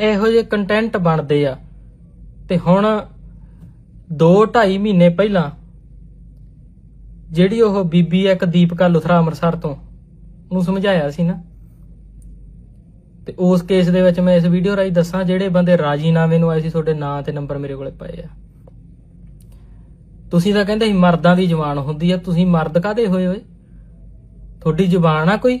ਇਹੋ ਜਿਹੇ ਕੰਟੈਂਟ ਬਣਦੇ ਆ। ਤੇ ਹੁਣ 2.5 ਮਹੀਨੇ ਪਹਿਲਾਂ ਜਿਹੜੀ ਉਹ ਬੀਬੀ ਇੱਕ ਦੀਪਕਾ ਲੁਥਰਾ ਅੰਮ੍ਰਿਤਸਰ ਤੋਂ, ਉਹਨੂੰ ਸਮਝਾਇਆ ਸੀ ਨਾ। ਤੇ ਉਸ ਕੇਸ ਦੇ ਵਿੱਚ ਮੈਂ ਇਸ ਵੀਡੀਓ ਰਾਹੀਂ ਦੱਸਾਂ, ਜਿਹੜੇ ਬੰਦੇ ਰਾਜੀਨਾਮੇ ਨੂੰ ਆਏ ਸੀ, ਤੁਹਾਡੇ ਨਾਂ ਤੇ ਨੰਬਰ ਮੇਰੇ ਕੋਲੇ ਪਏ ਆ। ਤੁਸੀਂ ਤਾਂ ਕਹਿੰਦੇ ਸੀ ਮਰਦਾਂ ਦੀ ਜ਼ੁਬਾਨ ਹੁੰਦੀ ਆ, ਤੁਸੀਂ ਮਰਦ ਕਾਦੇ ਹੋਏ ਹੋਏ? ਤੁਹਾਡੀ ਜ਼ੁਬਾਨ ਆ ਕੋਈ?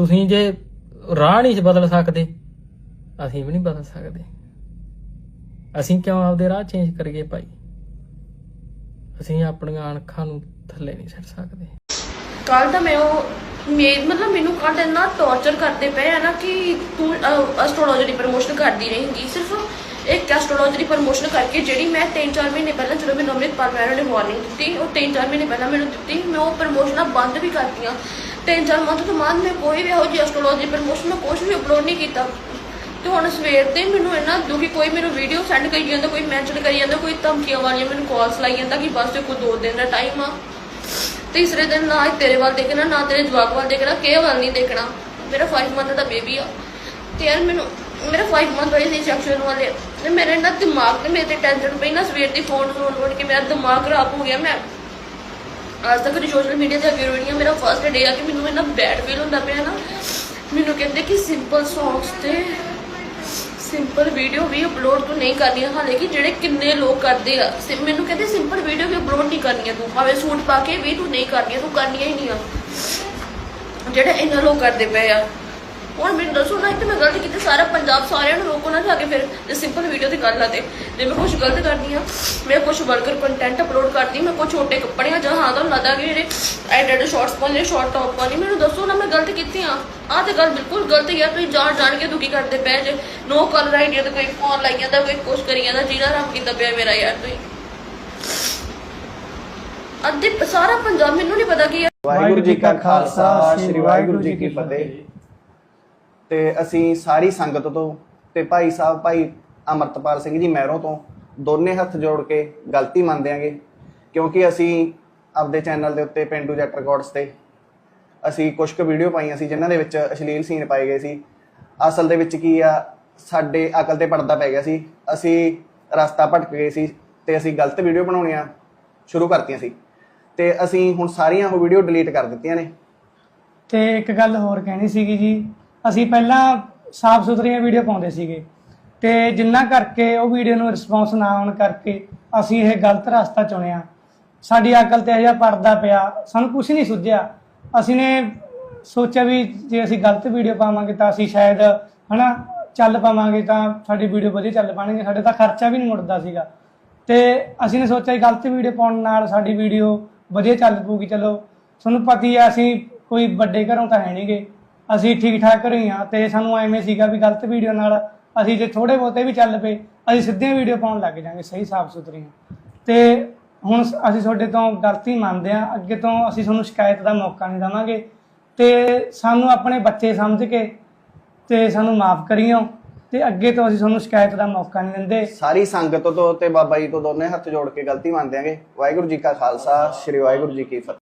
ਤੁਸੀਂ ਜੇ ਰਾਹ ਨਹੀਂ ਬਦਲ ਸਕਦੇ, ਅਸੀਂ ਵੀ ਨਹੀਂ ਬਦਲ ਸਕਦੇ। ਅਸੀਂ ਕਿਉਂ ਆਪਦੇ ਰਾਹ ਚੇਂਜ ਕਰੀਏ ਭਾਈ? ਅਸੀਂ ਆਪਣੀਆਂ ਅਣਖਾਂ ਨੂੰ ਥੱਲੇ ਨਹੀਂ ਸਿੱਟ ਸਕਦੇ। ਕੱਲ ਤਾਂ ਮੈਂ ਉਹ ਮੇ ਮਤਲਬ ਮੈਨੂੰ ਕੱਲ ਇੰਨਾ ਟੌਰਚਰ ਕਰਦੇ ਪਏ ਆ ਨਾ ਕਿ ਤੂੰ ਐਸਟ੍ਰੋਲੋਜੀ ਦੀ ਪ੍ਰਮੋਸ਼ਨ ਕਰਦੀ ਰਹੇਂਗੀ ਸਿਰਫ ਇੱਕ ਐਸਟ੍ਰੋਲੋਜੀ ਦੀ ਪ੍ਰਮੋਸ਼ਨ ਕਰਕੇ ਜਿਹੜੀ ਮੈਂ 3-4 ਮਹੀਨੇ ਪਹਿਲਾਂ ਜਦੋਂ ਮੈਨੂੰ ਅੰਮ੍ਰਿਤਪਾਲ ਮੈਡਮ ਨੇ ਵਾਰਨਿੰਗ ਦਿੱਤੀ, ਉਹ 3-4 ਮਹੀਨੇ ਪਹਿਲਾਂ ਮੈਨੂੰ ਦਿੱਤੀ, ਮੈਂ ਉਹ ਪ੍ਰਮੋਸ਼ਨਾਂ ਬੰਦ ਵੀ ਕਰਤੀਆਂ। 3-4 ਮੰਥ ਤੋਂ ਬਾਅਦ ਮੈਂ ਕੋਈ ਵੀ ਇਹੋ ਜਿਹੀ ਐਸਟ੍ਰੋਲੋਜੀ ਪ੍ਰਮੋਸ਼ਨ ਮੈਂ ਕੁਝ ਵੀ ਅਪਲੋਡ ਨਹੀਂ ਕੀਤਾ। ਤੇ ਹੁਣ ਸਵੇਰ ਦੇ ਮੈਨੂੰ ਇੰਨਾ ਦੁਖੀ, ਕੋਈ ਮੈਨੂੰ ਵੀਡੀਓ ਸੈਂਡ ਕਰੀ ਜਾਂਦਾ, ਕੋਈ ਮੈਂਸ਼ਨ ਕਰੀ ਜਾਂਦਾ, ਕੋਈ ਧਮਕੀਆਂ ਵਾਲੀਆਂ ਮੈਨੂੰ ਕਾਲਸ ਲਾਈ ਜਾਂਦਾ ਕਿ ਬਸ ਤੇ ਕੋਈ ਦੋ ਦਿਨ ਦਾ ਟਾਈਮ ਆ। ਤੀਸਰੇ ਦਿਨ ਨਾ ਤੇਰੇ ਵੱਲ ਦੇਖਣਾ, ਨਾ ਤੇਰੇ ਜਵਾਕ ਵੱਲ ਦੇਖਣਾ, ਕਿਸੇ ਵੱਲ ਨਹੀਂ ਦੇਖਣਾ। ਮੇਰਾ 5 ਮੰਥ ਦਾ ਬੇਬੀ ਆ। ਤੇ ਯਾਰ ਮੈਨੂੰ, ਮੇਰਾ 5 ਮੰਥ ਹੋਏ ਸੀ ਸੈਕਸ਼ਨ ਵਾਲੇ। ਤੇ ਮੇਰੇ ਨਾ ਦਿਮਾਗ ਤੇ ਮੇਰੇ ਤੇ ਟੈਨਸ਼ਨ ਪਈ ਨਾ ਸਵੇਰ ਦੀ ਫੋਨ ਫੋਨ ਫੋਨ ਕੇ ਮੇਰਾ ਦਿਮਾਗ ਖਰਾਬ ਹੋ ਗਿਆ। ਮੈਂ ਅੱਜ ਤੱਕ ਸੋਸ਼ਲ ਮੀਡੀਆ ਤੇ ਅੱਗੇ ਰੋਣੀ ਆ। ਮੇਰਾ ਫਰਸਟ ਡੇ ਆ ਕਿ ਮੈਨੂੰ ਇੰਨਾ ਬੈਡ ਫੀਲ ਹੁੰਦਾ ਪਿਆ ਨਾ। ਮੈਨੂੰ ਕਹਿੰਦੇ ਕਿ ਸਿੰਪਲ ਸੌਂਗਸ ਤੇ ਸਿੰਪਲ ਵੀਡੀਓ ਵੀ ਅਪਲੋਡ ਤੂੰ ਨਹੀਂ ਕਰਨੀ ਹਾਲੇ ਕਿ ਜਿਹੜੇ ਕਿੰਨੇ ਲੋਕ ਕਰਦੇ ਆ। ਮੈਨੂੰ ਕਹਿੰਦੇ ਸਿੰਪਲ ਵੀਡੀਓ ਵੀ ਅਪਲੋਡ ਨਹੀਂ ਕਰਨੀਆਂ ਤੂੰ। ਭਾਵੇਂ ਸੂਟ ਪਾ ਕੇ ਵੀ ਤੂੰ ਨਹੀਂ ਕਰਨੀਆਂ, ਤੂੰ ਕਰਨੀਆਂ ਹੀ ਨਹੀਂ ਆ। ਜਿਹੜੇ ਇੰਨਾ ਲੋਕ ਕਰਦੇ ਪਏ ਆ। ਹੁਣ ਮੈਨੂੰ ਦੱਸੋ ਨਾ ਕਿ ਮੈਂ ਗਲਤ ਕੀਤੀ, ਸਾਰਾ ਪੰਜਾਬ ਸਾਰਿਆਂ ਨੂੰ ਰੋਕੋ ਨਾ ਜਾ ਕੇ ਫਿਰ ਜੇ ਸਿੰਪਲ ਵੀਡੀਓ ਦੀ ਗੱਲ ਆ ਤੇ। ਜੇ ਮੈਂ ਕੁਝ ਗਲਤ ਕਰਦੀ ਆ ਮੈਂ ਕੁਝ ਵਲਗਰ ਕੰਟੈਂਟ ਅਪਲੋਡ ਕਰਦੀ, ਮੈਂ ਕੁਝ ਛੋਟੇ ਕੱਪੜਿਆਂ ਜਾਂ ਹਾਂ ਤਾਂ ਲੱਗਦਾ ਕਿ ਜਿਹੜੇ ਐਡਿਟ ਸ਼ਾਰਟਸ ਪਾਉਂਦੇ ਸ਼ਾਰਟ ਟੌਪ ਪਾਉਂਦੇ, ਮੈਨੂੰ ਦੱਸੋ ਨਾ ਮੈਂ ਗਲਤ ਕੀਤੀ ਆ ਆਹ ਤੇ ਗੱਲ ਬਿਲਕੁਲ ਗਲਤ ਹੀ ਤੁਸੀਂ ਜਾਣ ਜਾਣ ਕੇ ਦੁਖੀ ਕਰਦੇ ਪਏ ਜੇ। ਨੋ ਕਲਰ ਆਈਡੀਆ ਤੇ ਕੋਈ ਫੋਨ ਲਾਈ ਜਾਂਦਾ, ਕੋਈ ਕੁਛ ਕਰੀ ਜਾਂਦਾ, ਜੀਣਾ ਰੰਗ ਕੀਤਾ ਪਿਆ ਮੇਰਾ ਯਾਰ ਤੁਸੀਂ। ਅੱਧੇ ਸਾਰਾ ਪੰਜਾਬ ਮੈਨੂੰ ਨਹੀਂ ਪਤਾ ਕੀ ਆ। ਵਾਹਿਗੁਰੂ ਜੀ ਕਾ ਖਾਲਸਾ, ਸ੍ਰੀ ਵਾਹਿਗੁਰੂ ਜੀ ਕੀ ਫਤਿਹ। ਤੇ ਅਸੀਂ ਸਾਰੀ ਸੰਗਤ ਤੋਂ ਤੇ ਭਾਈ ਸਾਹਿਬ, ਭਾਈ ਅਮਰਤਪਾਲ ਸਿੰਘ ਜੀ ਮਹਿਰੋਂ ਤੋਂ ਦੋਨੇ ਹੱਥ ਜੋੜ ਕੇ ਗਲਤੀ ਮੰਨਦੇ ਆਂਗੇ ਕਿਉਂਕਿ ਅਸੀਂ ਆਪਦੇ ਚੈਨਲ ਦੇ ਉੱਤੇ ਪਿੰਡੂ ਜੱਟ ਰਿਕਾਰਡਸ ਤੇ ਅਸੀਂ ਕੁਝ ਕੁ ਵੀਡੀਓ ਪਾਈਆਂ ਸੀ ਜਿਨ੍ਹਾਂ ਦੇ ਵਿੱਚ ਅਸ਼ਲੀਲ ਸੀਨ ਪਾਏ ਗਏ ਸੀ। ਅਸਲ ਦੇ ਵਿੱਚ ਕੀ ਆ, ਸਾਡੇ ਅਕਲ ਤੇ ਪਰਦਾ ਪੈ ਗਿਆ ਸੀ। ਅਸੀਂ ਰਸਤਾ ਭਟਕ ਗਏ ਸੀ ਤੇ ਅਸੀਂ ਗਲਤ ਵੀਡੀਓ ਬਣਾਉਣੀਆਂ ਸ਼ੁਰੂ ਕਰਤੀਆਂ ਸੀ। ਤੇ ਅਸੀਂ ਹੁਣ ਸਾਰੀਆਂ ਉਹ ਵੀਡੀਓ ਡਿਲੀਟ ਕਰ ਦਿੱਤੀਆਂ ਨੇ। ਤੇ ਇੱਕ ਗੱਲ ਹੋਰ ਕਹਿਣੀ ਸੀਗੀ ਜੀ ਅਸੀਂ ਪਹਿਲਾਂ ਸਾਫ਼ ਸੁਥਰੀਆਂ ਵੀਡੀਓ ਪਾਉਂਦੇ ਸੀਗੇ। ਤੇ ਜਿੰਨਾ ਕਰਕੇ ਉਹ ਵੀਡੀਓ ਨੂੰ ਰਿਸਪੌਂਸ ਨਾ ਆਉਣ ਕਰਕੇ ਅਸੀਂ ਇਹ ਗਲਤ ਰਸਤਾ ਚੁਣਿਆ। ਸਾਡੀ ਅਕਲ ਤੇ ਅਜਾ ਪਰਦਾ ਪਿਆ, ਸਾਨੂੰ ਕੁਝ ਨਹੀਂ ਸੁੱਝਿਆ। ਅਸੀਂ ਨੇ ਸੋਚਿਆ ਵੀ ਜੇ ਅਸੀਂ ਗਲਤ ਵੀਡੀਓ ਪਾਵਾਂਗੇ ਤਾਂ ਅਸੀਂ ਸ਼ਾਇਦ, ਹਨਾ, ਚੱਲ ਪਾਵਾਂਗੇ ਤਾਂ ਸਾਡੀ ਵੀਡੀਓ ਵਧੀਆ ਚੱਲ ਪਾਣਗੇ ਸਾਡੇ ਤਾਂ ਖਰਚਾ ਵੀ ਨਹੀਂ ਮੁੜਦਾ ਸੀਗਾ। ਤੇ ਅਸੀਂ ਨੇ ਸੋਚਿਆ ਗਲਤ ਵੀਡੀਓ ਪਾਉਣ ਨਾਲ ਸਾਡੀ ਵੀਡੀਓ ਵਧੀਆ ਚੱਲ ਪਊਗੀ, ਚਲੋ। ਤੁਹਾਨੂੰ ਪਤਾ ਹੀ ਆ, ਅਸੀਂ ਕੋਈ ਵੱਡੇ ਘਰੋਂ ਤਾਂ ਹੈ ਨਹੀਂਗੇ ਅਸੀਂ ਠੀਕ ਠਾਕ ਘਰੋਂ ਹੀ ਆ ਤੇ ਸਾਨੂੰ ਐਵੇਂ ਸੀਗਾ ਵੀ ਗਲਤ ਵੀਡੀਓ ਨਾਲ ਅਸੀਂ ਜੇ ਥੋੜੇ ਬਹੁਤੇ ਵੀ ਚੱਲ ਪਏ, ਅਸੀਂ ਸਿੱਧੀਆਂ ਵੀਡੀਓ ਪਾਉਣ ਲੱਗ ਜਾਾਂਗੇ ਸਹੀ ਸਾਫ਼ ਸੁਥਰੀਆਂ। ਤੇ ਹੁਣ ਅਸੀਂ ਤੁਹਾਡੇ ਤੋਂ ਗਲਤੀ ਮੰਨਦੇ ਆ ਅੱਗੇ ਤੋਂ ਅਸੀਂ ਤੁਹਾਨੂੰ ਸ਼ਿਕਾਇਤ ਦਾ ਮੌਕਾ ਨਹੀਂ ਦੇਵਾਂਗੇ। ਤੇ ਸਾਨੂੰ ਆਪਣੇ ਬੱਚੇ ਸਮਝ ਕੇ ਤੇ ਸਾਨੂੰ ਮਾਫ ਕਰਿਓ ਤੇ ਅੱਗੇ ਤੋਂ ਅਸੀਂ ਤੁਹਾਨੂੰ ਸ਼ਿਕਾਇਤ ਦਾ ਮੌਕਾ ਨਹੀਂ ਦਿੰਦੇ। ਸਾਰੀ ਸੰਗਤ ਤੋਂ ਤੇ ਬਾਬਾ ਜੀ ਤੋਂ ਦੋਨੇ ਹੱਥ ਜੋੜ ਕੇ ਗਲਤੀ ਮੰਨਦੇ ਆਂਗੇ। ਵਾਹਿਗੁਰੂ ਜੀ ਕਾ ਖਾਲਸਾ, ਸ੍ਰੀ ਵਾਹਿਗੁਰੂ ਜੀ ਕੀ ਫਤਿਹ।